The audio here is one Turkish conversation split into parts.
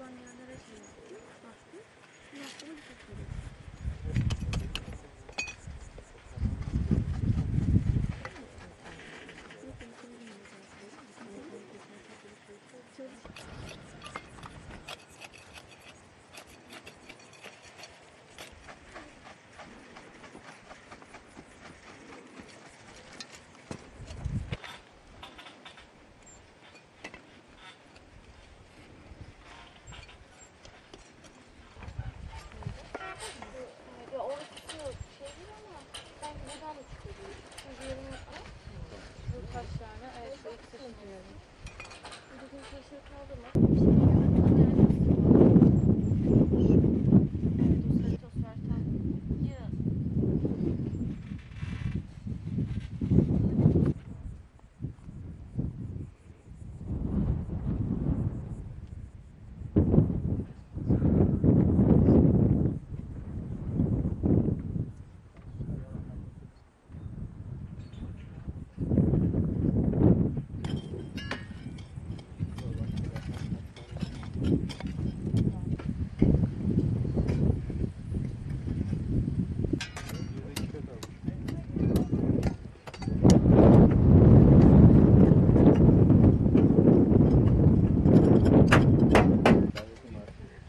yerlere şey yaptım. Baktım. Ondan sonra bir şey Bugün taşı kaldırma. Bir şey yok. Evet, o sarı toz var tam. Ya.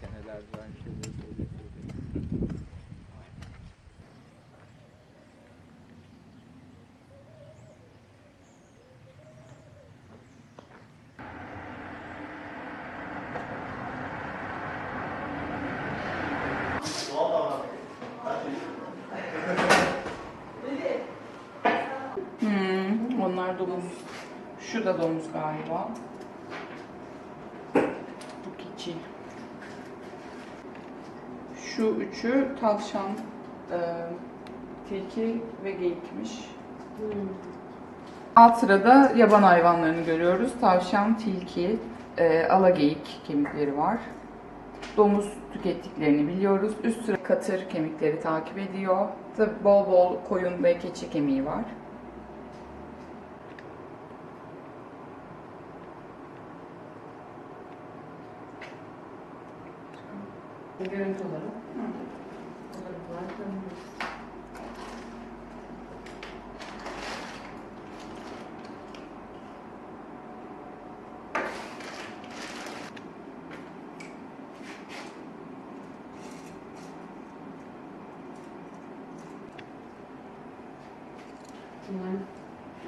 Senelerde aynı şeyleri söylüyor. Hmm, onlar domuz. Şu da domuz galiba. Bu keçi. Şu üçü tavşan, e, tilki ve geyikmiş. Alt sırada yaban hayvanlarını görüyoruz. Tavşan, tilki, e, alageyik kemikleri var. Domuz tükettiklerini biliyoruz. Üst sıra katır kemikleri takip ediyor. Tabii bol bol koyun ve keçi kemiği var. Görüntü olarak. Bunlar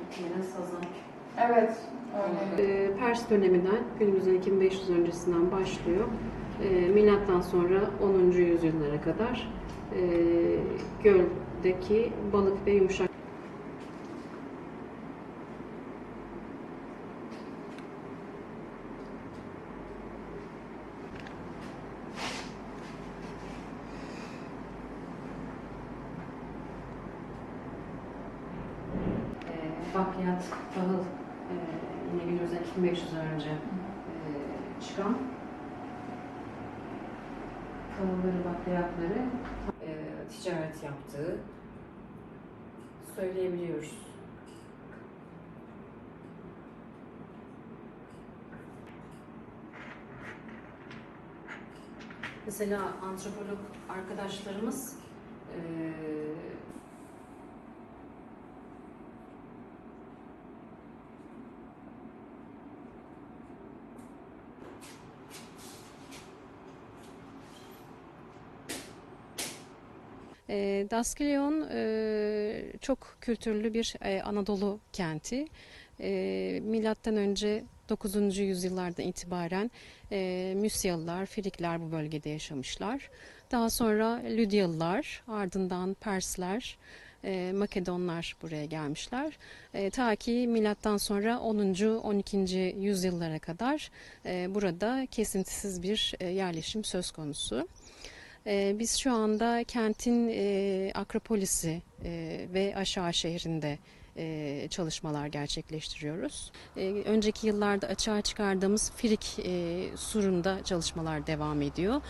muhtemelen sazan. Evet, öyle. Ee, Pers döneminden günümüzün 2500 öncesinden başlıyor. Ee, Milattan sonra 10. yüzyıllara kadar e, göldeki balık ve yumuşak e, bakliyat, tahıl e, yine günümüzden 2500 önce e, çıkan tahılları, bakliyatları e, ticaret yaptığı söyleyebiliyoruz. Mesela antropolog arkadaşlarımız e, E, Daskilyon e, çok kültürlü bir e, Anadolu kenti. E, Milattan önce 9. yüzyıllardan itibaren e, Müsyalılar, Frikler bu bölgede yaşamışlar. Daha sonra Lidyalılar, ardından Persler, e, Makedonlar buraya gelmişler. E, ta ki milattan sonra 10. 12. yüzyıllara kadar e, burada kesintisiz bir e, yerleşim söz konusu. Ee, Biz şu anda kentin e, Akropolis'i e, ve aşağı şehrinde e, çalışmalar gerçekleştiriyoruz. Önceki yıllarda açığa çıkardığımız Firik surunda çalışmalar devam ediyor.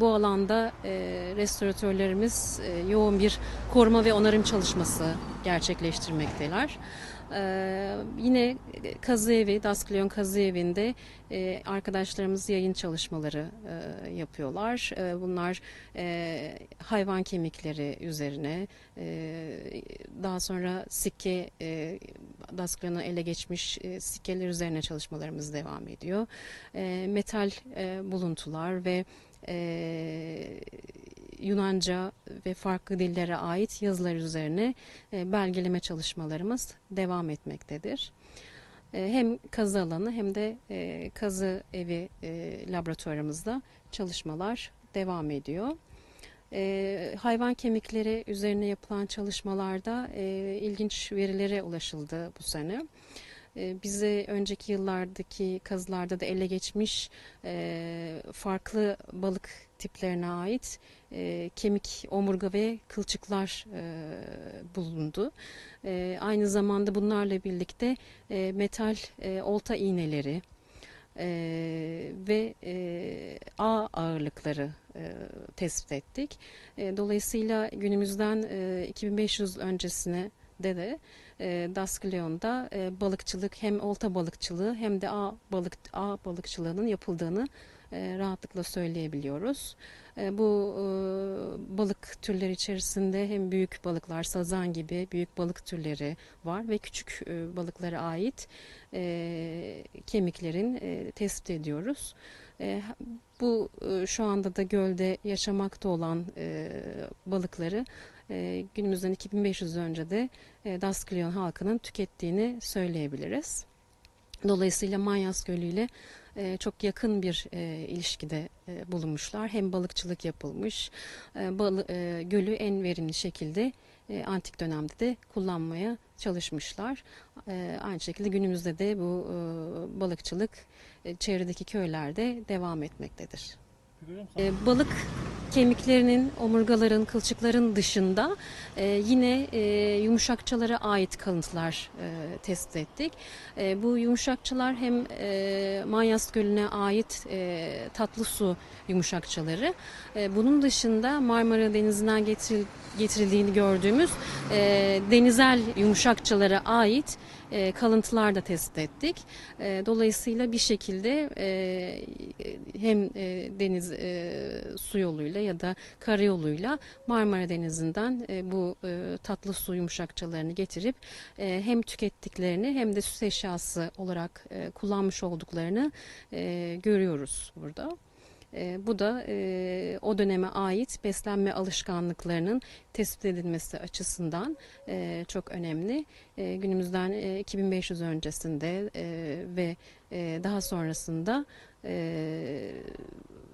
Bu alanda restoratörlerimiz yoğun bir koruma ve onarım çalışması gerçekleştirmekteler. Ee, yine kazı evi, Daskleon kazı evinde e, arkadaşlarımız yayın çalışmaları e, yapıyorlar. E, bunlar e, hayvan kemikleri üzerine, e, daha sonra sikke, e, Daskleon'u ele geçmiş e, sikkeler üzerine çalışmalarımız devam ediyor. E, metal e, buluntular ve e, Yunanca ve farklı dillere ait yazılar üzerine e, belgeleme çalışmalarımız devam etmektedir. E, hem kazı alanı hem de e, kazı evi laboratuvarımızda çalışmalar devam ediyor. Hayvan kemikleri üzerine yapılan çalışmalarda ilginç verilere ulaşıldı bu sene. Bize önceki yıllardaki kazılarda da ele geçmiş farklı balık tiplerine ait e, kemik, omurga ve kılçıklar e, bulundu. E, aynı zamanda bunlarla birlikte e, metal e, olta iğneleri e, ve e, ağ ağırlıkları e, tespit ettik. E, dolayısıyla günümüzden e, 2500 öncesine de de e, Daskleon'da e, balıkçılık hem olta balıkçılığı hem de ağ balık ağ balıkçılığının yapıldığını rahatlıkla söyleyebiliyoruz. E, bu e, balık türleri içerisinde hem büyük balıklar, sazan gibi büyük balık türleri var ve küçük e, balıklara ait e, kemiklerin e, tespit ediyoruz. E, bu e, şu anda da gölde yaşamakta olan e, balıkları e, günümüzden 2500 önce de e, Daskleon halkının tükettiğini söyleyebiliriz. Dolayısıyla Manyas Gölü ile e, çok yakın bir e, ilişkide e, bulunmuşlar. Hem balıkçılık yapılmış, e, balı, e, gölü en verimli şekilde e, antik dönemde de kullanmaya çalışmışlar. E, aynı şekilde günümüzde de bu e, balıkçılık e, çevredeki köylerde devam etmektedir. E, balık kemiklerinin, omurgaların, kılçıkların dışında e, yine e, yumuşakçalara ait kalıntılar e, tespit ettik. E, bu yumuşakçalar hem e, Manyas Gölü'ne ait e, tatlı su yumuşakçaları. E, bunun dışında Marmara Denizi'nden getiril, getirildiğini gördüğümüz e, denizel yumuşakçalara ait e, kalıntılar da tespit ettik. E, dolayısıyla bir şekilde e, hem e, deniz e, su yoluyla ya da karayoluyla Marmara Denizi'nden e, bu e, tatlı su yumuşakçalarını getirip e, hem tükettiklerini hem de süs eşyası olarak kullanmış olduklarını görüyoruz burada. Bu da o döneme ait beslenme alışkanlıklarının tespit edilmesi açısından çok önemli. Günümüzden e, 2500 öncesinde ve daha sonrasında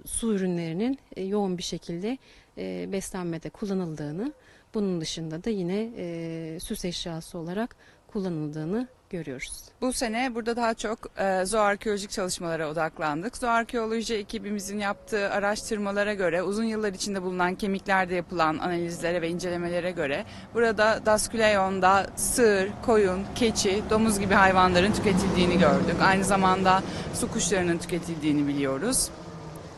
su ürünlerinin e, yoğun bir şekilde e, beslenmede kullanıldığını, bunun dışında da yine e, süs eşyası olarak kullanıldığını görüyoruz. Bu sene burada daha çok e, zooarkeolojik çalışmalara odaklandık. Zooarkeoloji ekibimizin yaptığı araştırmalara göre uzun yıllar içinde bulunan kemiklerde yapılan analizlere ve incelemelere göre burada Daskuleyon'da sığır, koyun, keçi, domuz gibi hayvanların tüketildiğini gördük. Aynı zamanda su kuşlarının tüketildiğini biliyoruz.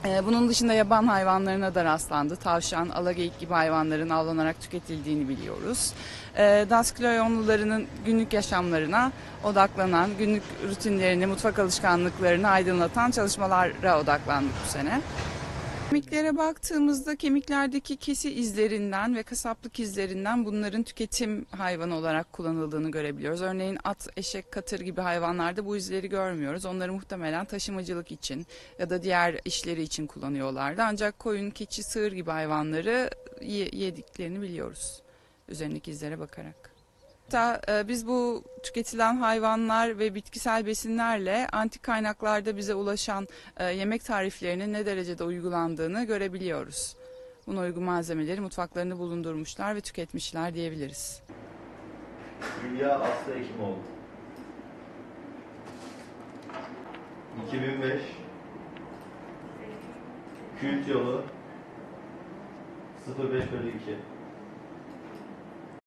Ee, Bunun dışında yaban hayvanlarına da rastlandı. Tavşan, alageyik gibi hayvanların avlanarak tüketildiğini biliyoruz. Ee, Daskleyonlularının günlük yaşamlarına odaklanan, günlük rutinlerini, mutfak alışkanlıklarını aydınlatan çalışmalara odaklandık bu sene. Kemiklere baktığımızda kemiklerdeki kesi izlerinden ve kasaplık izlerinden bunların tüketim hayvanı olarak kullanıldığını görebiliyoruz. Örneğin at, eşek, katır gibi hayvanlarda bu izleri görmüyoruz. Onları muhtemelen taşımacılık için ya da diğer işleri için kullanıyorlardı. Ancak koyun, keçi, sığır gibi hayvanları ye- yediklerini biliyoruz üzerindeki izlere bakarak. Hatta e, biz bu tüketilen hayvanlar ve bitkisel besinlerle antik kaynaklarda bize ulaşan e, yemek tariflerinin ne derecede uygulandığını görebiliyoruz. Buna uygun malzemeleri mutfaklarını bulundurmuşlar ve tüketmişler diyebiliriz. Hülya Aslı Ekimoğlu 2005 Kült yolu 05 bölü 2